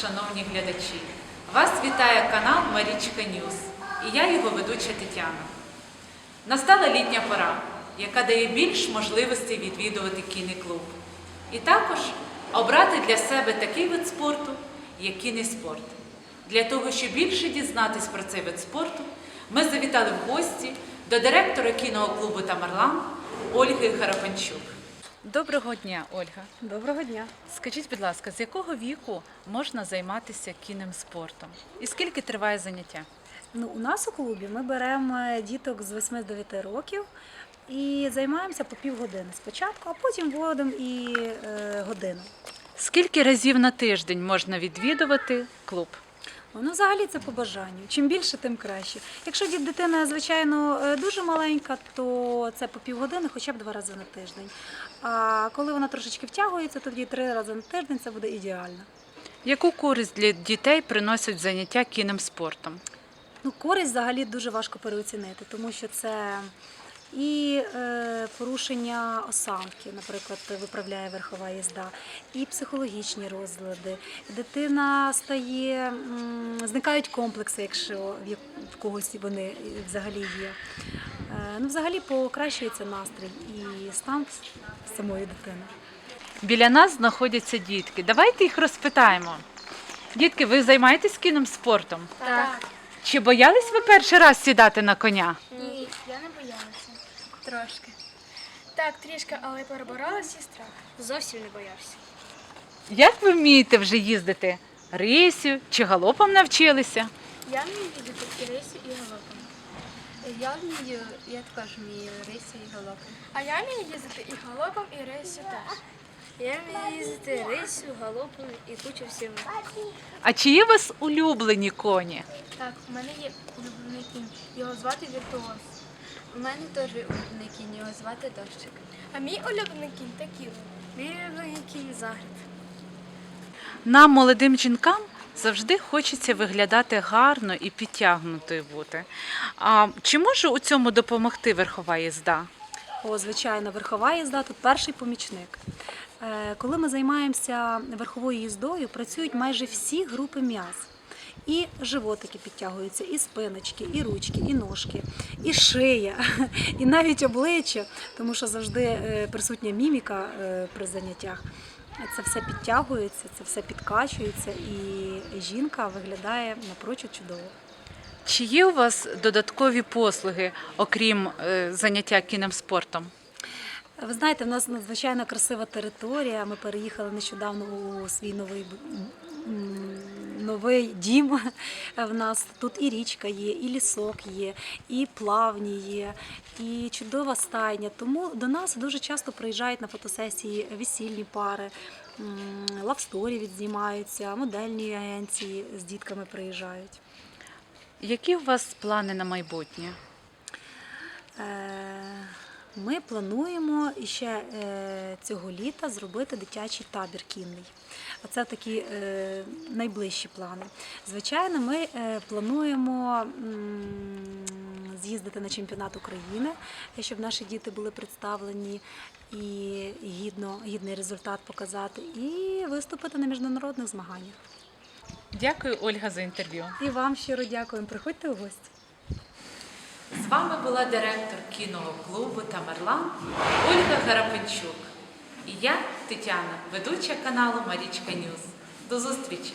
шановні глядачі! Вас вітає канал Марічка Ньюз і я його ведуча Тетяна. Настала літня пора, яка дає більш можливостей відвідувати кінний. І також обрати для себе такий вид спорту, як кінний. Для того, щоб більше дізнатись про цей вид спорту, ми завітали в гості до директора кінного клубу Тамерлан Ольги Гарапанчук. Доброго дня, Ольга. Доброго дня. Скажіть, будь ласка, з якого віку можна займатися кінним спортом? І скільки триває заняття? Ну, у нас у клубі ми беремо е, діток з 8-9 років і займаємося по півгодини спочатку, а потім вводимо і е, годину. Скільки разів на тиждень можна відвідувати клуб? Ну, взагалі це по бажанню. Чим більше, тим краще. Якщо дитина, звичайно, е, дуже маленька, то це по півгодини, хоча б два рази на тиждень. А коли вона трошечки втягується, тоді три рази на тиждень це буде ідеально. Яку користь для дітей приносять заняття кінним спортом? Ну, користь взагалі дуже важко переоцінити, тому що це і е, порушення осанки, наприклад, виправляє верхова їзда, і психологічні розлади. Дитина стає, зникають комплекси, якщо в когось вони взагалі є. Е, ну, взагалі покращується настрій і стан самої дитини. Біля нас знаходяться дітки. Давайте їх розпитаємо. Дітки, ви займаєтесь кінним спортом? Так. Чи боялись ви перший раз сідати на коня? Ні, я не боялася. Трошки. Так, трішки, але переборолася і страх. Зовсім не боявся. Як ви вмієте вже їздити? Рисю чи галопом навчилися? Я вмію їздити і рейсі, і галопом. Я вмію, я також вмію рисі і галопом. А я вмію їздити і галопом, і рейсі теж. Я вмію їздити рисю, галопом і кучу всім. А чи є у вас улюблені коні? Так, у мене є улюблений кінь. Його звати Віртуоз. У мене теж улюблений кінь, його звати Дощик. А мій улюблений кінь такий. Мій улюблений кінь Загреб. Нам, молодим жінкам, завжди хочеться виглядати гарно і підтягнутою бути. А чи може у цьому допомогти верхова їзда? О, звичайно, верхова їзда тут перший помічник. Е, Коли ми займаємося верховою їздою, працюють майже всі групи м'яз. І животики підтягуються, і спиночки, і ручки, і ножки, і шия, і навіть обличчя, тому що завжди е, присутня міміка е, при заняттях. Це все підтягується, це все підкачується, і жінка виглядає напрочуд чудово. Чи є у вас додаткові послуги, окрім е, заняття кінним спортом? Ви знаєте, в нас надзвичайно красива територія. Ми переїхали нещодавно у свій новий новий дім. В нас тут і річка є, і лісок є, і плавні є, і чудова стайня. Тому до нас дуже часто приїжджають на фотосесії весільні пари. Лавсторі відзнімаються, модельні агенції з дітками приїжджають. Які у вас плани на майбутнє? Е, Ми плануємо іще е, цього літа зробити дитячий табір кінний. Оце такі е, найближчі плани. Звичайно, ми е, плануємо з'їздити на чемпіонат України, щоб наші діти були представлені і гідно, гідний результат показати, і виступити на міжнародних змаганнях. Дякую, Ольга, за інтерв'ю. І вам щиро дякуємо. Приходьте у гості. З вами була директор кіного клубу Тамерлан Ольга Гарапенчук. І я, Тетяна, ведуча каналу Марічка Ньюз. До зустрічі!